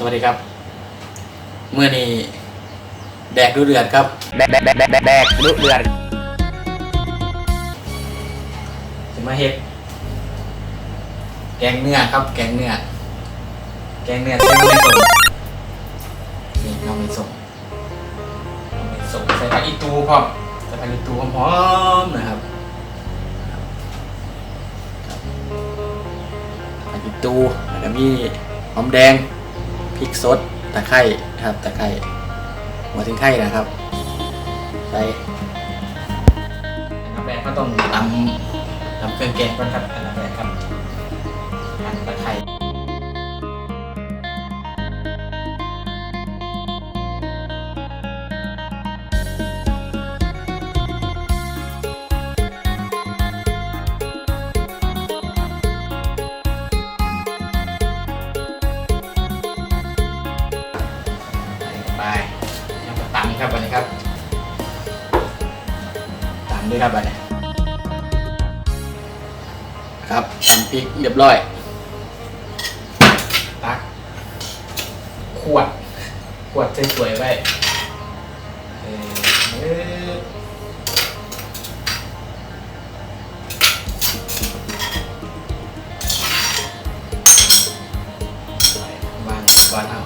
สวัสดีครับ เมื่อนี้แดกดูเดือดครับแบกแบกแบกแบกแบกแบกดุเดือดจะมาเฮ็ดแกงเนื้อครับ แกงเนื้อแกงเนื้อใส่น้ำมันสมนี่น้ำมันสมน้ำมันสมใส่ผักอีตูพร้อมใส่ผักอีตูหอมๆนะครับครับผักอีตูแล้วก็มีหอมแดง พริกสดตะไคร้ครับตะไคร้หัวถึงไข่นะครับใส่น้ำแรกก็ต้องตำตำเครื่องแกงก่อนครับอันดับแรกครับหั่นตะไคร้ ครับวันนี้ครับตำด้วยครับวันนี้ครับตำพริกเรียบร้อยตักขวด ขวดสวยๆไว้เออวางวางเอา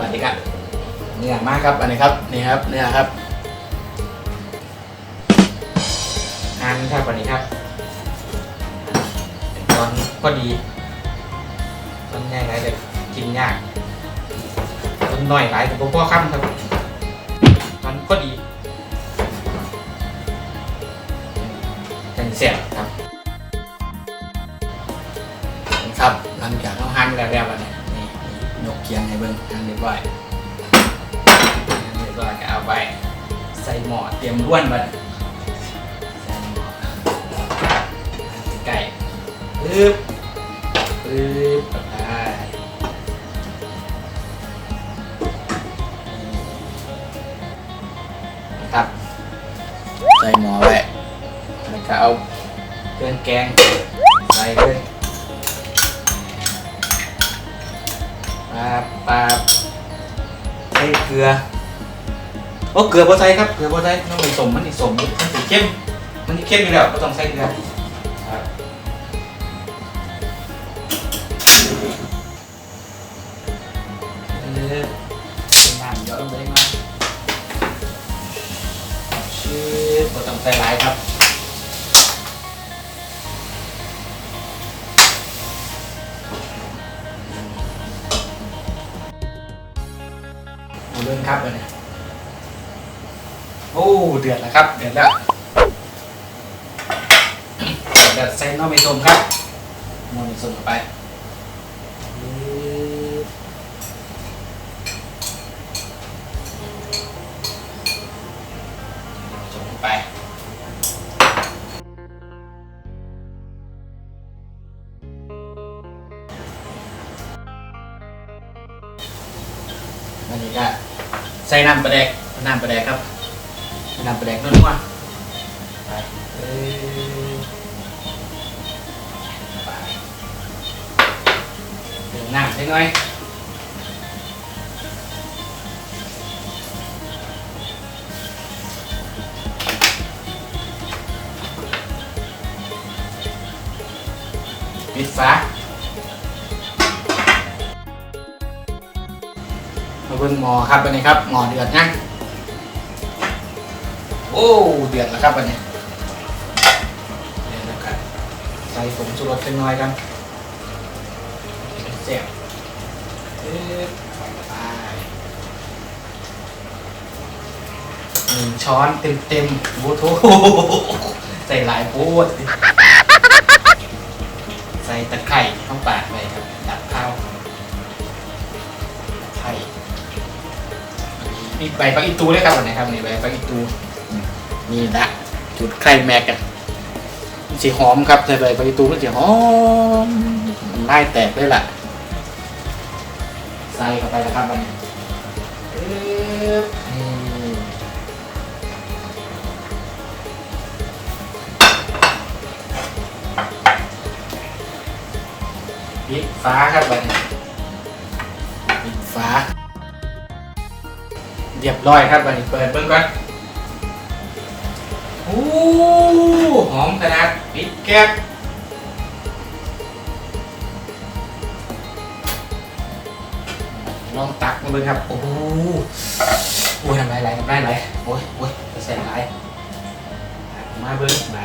บัดนี้ครับ เนื้อมากครับอันนี้ครับนี่ครับเนื้อครับหั่นครับอันนี้ครับตอนพอดีต้นใหญ่หลายแต่กินยากต้นน้อยหลายแต่พ่อค่ำครับมันก็ดีเป็นเสียบครับครับหลังจากเราหั่นแล้วแล้วนี่ยนี่ยกเคียงให้เบิ่งหั่นเรียบร้อย บร้อยก็เอาไปใส่หม้อเตรียมล้วนบัดใส่หม้อไก่ปึ๊บปึ๊บกดได้นะครับ ใส่หม้อไว้แล้วก็เอาเครื่องแกงใส่เลยปาบปาบใส่เกลือ โอ้เกลือบ่ใส่ครับเกลือบ่ใส่ต้องไปสมมันอีสมมันสีเข้มมันสีเข้มอยู่แล้วก็ต้องใส่เกลือครับเออเป็นน้ำเยอะลงไปมาชื่อบต้องใส่หลายครับเอาเรื่องครับเลยเนี่ย โอ้เดือดแล้วครับ เดือดแล้วเดือดใส่น้องไม่ส้มครับน้องไม่ส้มเข้าไปปึ๊บจบไปอันนี้ก็ใส่น้ำปลาแดกน้ำปลาแดกครับ น้ำปลาแดกนวๆไปเอ้ยไปเติมน้ำให้หน่อยปิดฝามาเบิ่งหมอครับอันนี้ครับหมอเดือดนะ โอ้เดือดแล้วครับอันนี้เดือดแล้วครับใส่ผงชูรสเล็กน้อยกันเสียบเอ๊ะไปหนึ่งช้อนเต็มเต็มโอ้โหใส่หลายโพดใส่ตะไคร่เข้าปากไปครับดับข้าวไคร่มีใบฟักอีตูด้วยครับวันไหนครับนี่ใบฟักอีตู นี่นะจุดไข่แม็กอะมันสีหอมครับใส่ใบฟักอีตูมันสีหอมมันไล่แตกเลยล่ะใส่เข้าไปแล้วครับวันนี้ปึ๊บนี่พริกฟ้าครับวันนี้า เรียบร้อยครับวันเปิดเบิ่งก่อน อ้หอมขนาดปิดแก๊สลองตักมาเลยครับ โอ้โหโอ้ยทำไรไรทำไรไรโอ้ยโอ้ยจะใส่ไรตักมาเบิ้งมา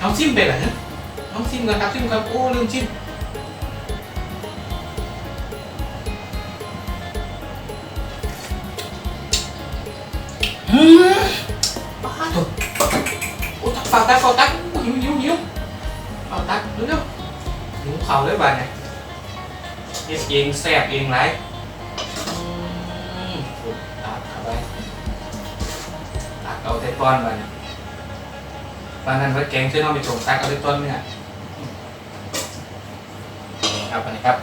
เอาซิมไปเหรอฮะเอาซิมก่อนครับซิมก่อนโอ้ลืมซิมอืมบ้าถูกโอ้ตักฝากตักฝากตักหิวหิวหิวเอาตักเร็วๆหิวเข่าเลยบ้านเนี่ยเฮ็ดเองแซ่บเองไรตักเข้าไปตักเอาแต่ก้อนบ้านเนี่ย บางท่านว่าแกงช่วยน้องไปชมตักเอาด้วยต้นเนี่ยนี่ครับอันนี้ครับ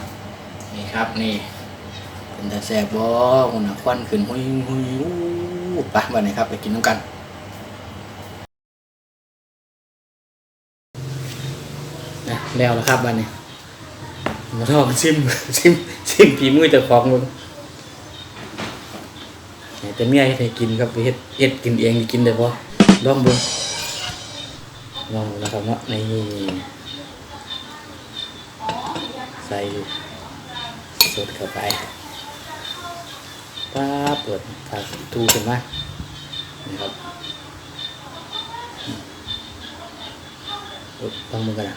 นี่ครับนี่เป็นแต่แสบบ่หุ่นน่ะควันขึ้นหุยหุยอู้ไปวันนี้ครับ ไปกินน้ำกันนะแล้วแล้วครับวันนี้มาลองชิมชิมชิมฝีมือเจ้าของมึงให้แต่เมียให้กินครับไปเฮ็ดเฮ็ดกินเองกินได้บ่ลองเบิ่ง ลองดูนะครับเนาะนี่ใส่สดเข้าไปป้าเปิดฝาทูขึ้นมานี่ครับอุ๊ยลองมือกันนะ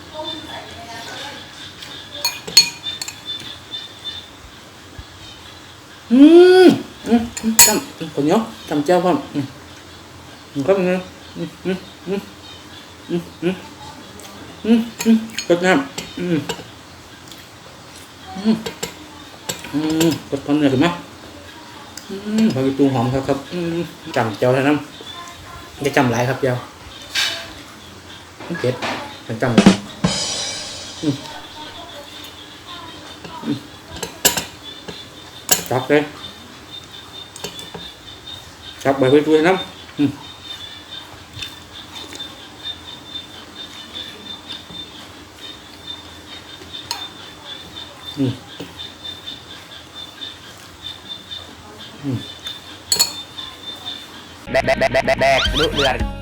อืมอืมอืมจำคนเนาะจำเจ้าพ่อมอืมอืมครับอืมอืมอืม อืมอืมอืมอืมกดน้ำอืมอืมอืมกดพันเนื้อขึ้นไหมอืมพอกีตูหอมครับครับอืมจำเจ้าเท่านั้นจะจำหลายครับเจ้าเผ็ดฉันจำหลายอืมอืมจับเลยจับใบไปตัวยน้ำอืม แบกแบกแบกแบกแดกดุเดือน